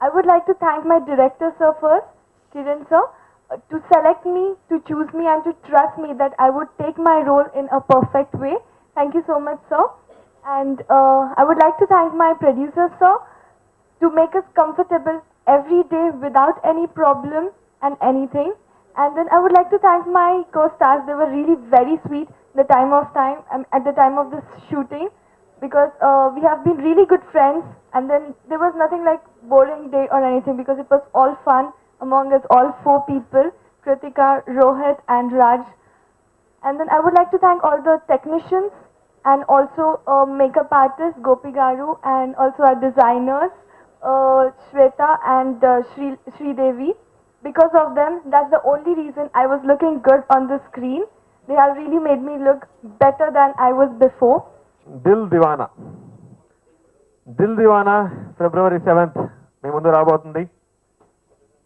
I would like to thank my director, sir, first, Kiran, sir, to select me, to choose me, and to trust me that I would take my role in a perfect way. Thank you so much, sir. And uh, I would like to thank my producer, sir, to make us comfortable every day without any problem and anything. And then I would like to thank my co-stars. They were really very sweet the time of time um, at the time of this shooting because uh, we have been really good friends. And then there was nothing like boring day or anything because it was all fun among us all four people: Kritika, Rohit, and Raj. And then I would like to thank all the technicians and also uh, makeup artist Gopi Garu and also our designers uh, Shweta and uh, Shri Shri Devi. Because of them, that's the only reason I was looking good on the screen. They have really made me look better than I was before. Dil Deewana. Dil Deewana February seventh మీ ముందు రాబోతుంది.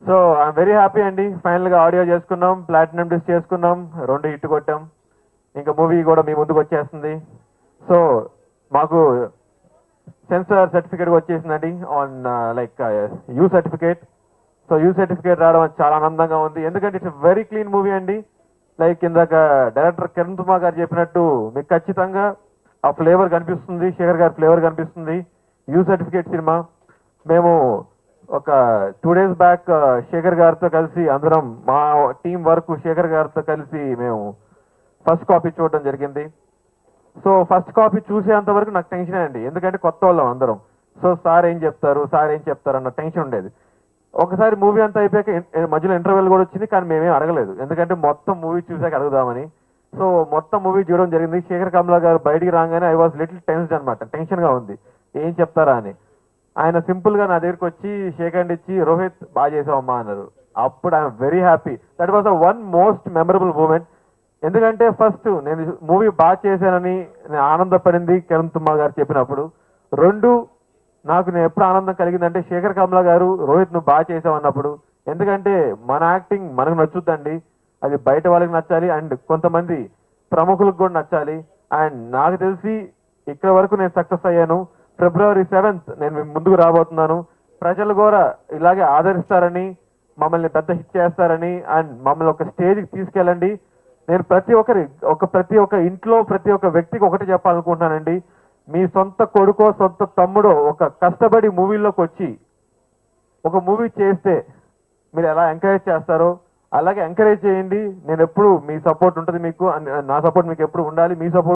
So I'm very happy అండి. ఫైనల్గా audio చేసుకున్నాం platinum డిస్ చేసుకున్నాం రెండు hit కొట్టాం. ఇంకా movie కూడా మీ ముందుకు వచ్చేస్తుంది. సో మాకు సెన్సార్ సర్టిఫికేట్ వచ్చేసిందండి. On like U certificate so U certificate రావడం చాలా ఆనందంగా ఉంది. ఎందుకంటే ఇట్స్ వెరీ క్లీన్ మూవీ అండి. లైక్ ఇందాక డైరెక్టర్ కిరణ్ కుమార్ గారు చెప్పినట్టు మీకు ఖచ్చితంగా ఆ ఫ్లేవర్ కనిపిస్తుంది శేఖర్ గారి ఫ్లేవర్ కనిపిస్తుంది. యూ సర్టిఫికేట్ సినిమా. మేము ఒక టూ డేస్ బ్యాక్ శేఖర్ గారితో కలిసి అందరం మా టీం వరకు శేఖర్ గారితో కలిసి మేము ఫస్ట్ కాపీ చూడడం జరిగింది. సో ఫస్ట్ కాపీ చూసేంత వరకు నాకు టెన్షన్ అండి. ఎందుకంటే కొత్త వాళ్ళం అందరం. సో సార్ ఏం చెప్తారు సార్ ఏం చెప్తారు అన్న టెన్షన్ ఉండేది. ఒకసారి మూవీ అంతా అయిపోయాక మధ్యలో ఇంటర్వెల్ కూడా వచ్చింది కానీ మేమేం అడగలేదు. ఎందుకంటే మొత్తం మూవీ చూసాక అడుగుదామని. సో మొత్తం మూవీ చూడడం జరిగింది. శేఖర్ కమలా గారు బయటికి రాగానే ఐ వాజ్ లిటిల్ టెన్స్డ్ అనమాట టెన్షన్గా ఉంది. ఏం చెప్తారా అని. ఆయన సింపుల్గా నా దగ్గరికి వచ్చి షేక్ హ్యాండ్ ఇచ్చి రోహిత్ బాగా చేసావమ్మా అన్నారు. అప్పుడు I'm very happy that was the one most memorable moment ఎందుకంటే ఫస్ట్ నేను మూవీ బాగా చేశానని నేను ఆనందపడింది కిరణ్ తుమ్మా గారు చెప్పినప్పుడు. రెండు నాకు నేను ఎప్పుడు ఆనందం కలిగిందంటే శేఖర్ కమలా గారు రోహిత్ నువ్వు బాగా చేసావు అన్నప్పుడు. ఎందుకంటే మన యాక్టింగ్ మనకు నచ్చుద్దండి. అది బయట వాళ్ళకి నచ్చాలి అండ్ కొంతమంది ప్రముఖులకు కూడా నచ్చాలి. అండ్ నాకు తెలిసి ఇక్కడ వరకు నేను సక్సెస్ అయ్యాను. ఫిబ్రవరి సెవెంత్ నేను ముందుకు రాబోతున్నాను. ప్రజలు కూడా ఇలాగే ఆదరిస్తారని మమ్మల్ని పెద్ద హిట్ చేస్తారని అండ్ మమ్మల్ని ఒక స్టేజ్కి తీసుకెళ్ళండి. నేను ప్రతి ఒక్కరి ఒక ప్రతి ఒక్క ఇంట్లో ప్రతి ఒక్క వ్యక్తికి ఒకటి చెప్పాలనుకుంటున్నానండి. మీ సొంత కొడుకో సొంత తమ్ముడో ఒక కష్టపడి మూవీలోకి వచ్చి ఒక మూవీ చేస్తే మీరు ఎలా ఎంకరేజ్ చేస్తారో అలాగే ఎంకరేజ్ చేయండి. నేను ఎప్పుడు మీ సపోర్ట్ ఉంటుంది మీకు నా సపోర్ట్ మీకు ఎప్పుడు ఉండాలి మీ సపోర్ట్